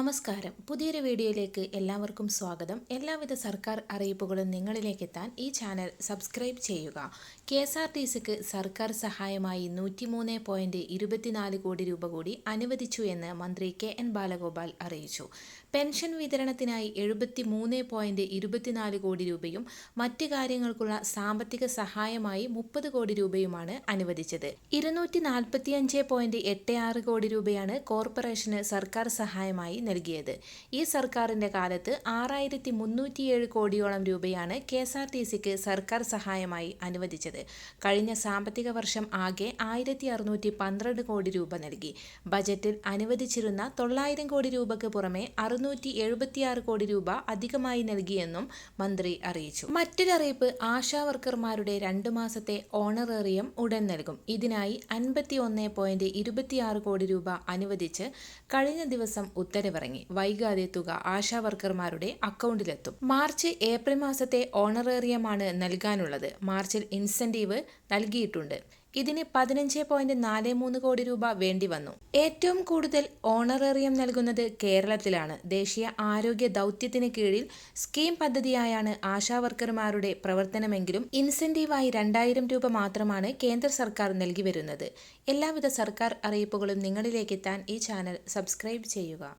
നമസ്കാരം. പുതിയൊരു വീഡിയോയിലേക്ക് എല്ലാവർക്കും സ്വാഗതം. എല്ലാവിധ സർക്കാർ അറിയിപ്പുകളും നിങ്ങളിലേക്ക് എത്താൻ ഈ ചാനൽ സബ്സ്ക്രൈബ് ചെയ്യുക. കെ എസ് ആർ ടി സിക്ക് സർക്കാർ സഹായമായി നൂറ്റിമൂന്ന് പോയിന്റ് ഇരുപത്തിനാല് കോടി രൂപ കൂടി അനുവദിച്ചു എന്ന് മന്ത്രി കെ എൻ ബാലഗോപാൽ അറിയിച്ചു. പെൻഷൻ വിതരണത്തിനായി എഴുപത്തി മൂന്ന് പോയിന്റ് ഇരുപത്തിനാല് കോടി രൂപയും മറ്റ് കാര്യങ്ങൾക്കുള്ള സാമ്പത്തിക സഹായമായി മുപ്പത് കോടി രൂപയുമാണ് അനുവദിച്ചത്. ഇരുന്നൂറ്റി നാൽപ്പത്തിയഞ്ച് പോയിന്റ് എട്ട് ആറ് കോടി രൂപയാണ് കോർപ്പറേഷന് സർക്കാർ സഹായമായി നൽകിയത്. ഈ സർക്കാരിന്റെ കാലത്ത് ആറായിരത്തി മുന്നൂറ്റിയേഴ് കോടിയോളം രൂപയാണ് കെ എസ് ആർ ടി സിക്ക് സർക്കാർ സഹായമായി അനുവദിച്ചത്. കഴിഞ്ഞ സാമ്പത്തിക വർഷം ആകെ ആയിരത്തി അറുന്നൂറ്റി പന്ത്രണ്ട് കോടി രൂപ നൽകി. ബജറ്റിൽ അനുവദിച്ചിരുന്ന തൊള്ളായിരം കോടി രൂപയ്ക്ക് പുറമെ അറുന്നൂറ്റി എഴുപത്തിയാറ് കോടി രൂപ അധികമായി നൽകിയെന്നും മന്ത്രി അറിയിച്ചു. മറ്റൊരറിയിപ്പ് ആശാ വർക്കർമാരുടെ രണ്ട് മാസത്തെ ഓണറേറിയം ഉടൻ നൽകും. ഇതിനായി അൻപത്തി ഒന്ന് പോയിന്റ് ഇരുപത്തിയാറ് കോടി രൂപ അനുവദിച്ച് കഴിഞ്ഞ ദിവസം ഉത്തരവിറങ്ങി വൈകാതെ തുക ആശാ വർക്കർമാരുടെ അക്കൗണ്ടിലെത്തും. മാർച്ച് ഏപ്രിൽ മാസത്തെ ഓണറേറിയമാണ് നൽകാനുള്ളത്. മാർച്ചിൽ ഇൻസെന്റീവ് നൽകിയിട്ടുണ്ട്. ഇതിന് പതിനഞ്ച് പോയിന്റ് നാല് മൂന്ന് കോടി രൂപ വേണ്ടി വന്നു ഏറ്റവും കൂടുതൽ ഓണറേറിയം നൽകുന്നത് കേരളത്തിലാണ്. ദേശീയ ആരോഗ്യ ദൗത്യത്തിന് കീഴിൽ സ്കീം പദ്ധതിയായാണ് ആശാവർക്കർമാരുടെ പ്രവർത്തനമെങ്കിലും ഇൻസെന്റീവായി രണ്ടായിരം രൂപ മാത്രമാണ് കേന്ദ്ര സർക്കാർ നൽകി വരുന്നത്. എല്ലാവിധ സർക്കാർ അറിയിപ്പുകളും നിങ്ങളിലേക്ക് എത്താൻ ഈ ചാനൽ സബ്സ്ക്രൈബ് ചെയ്യുക.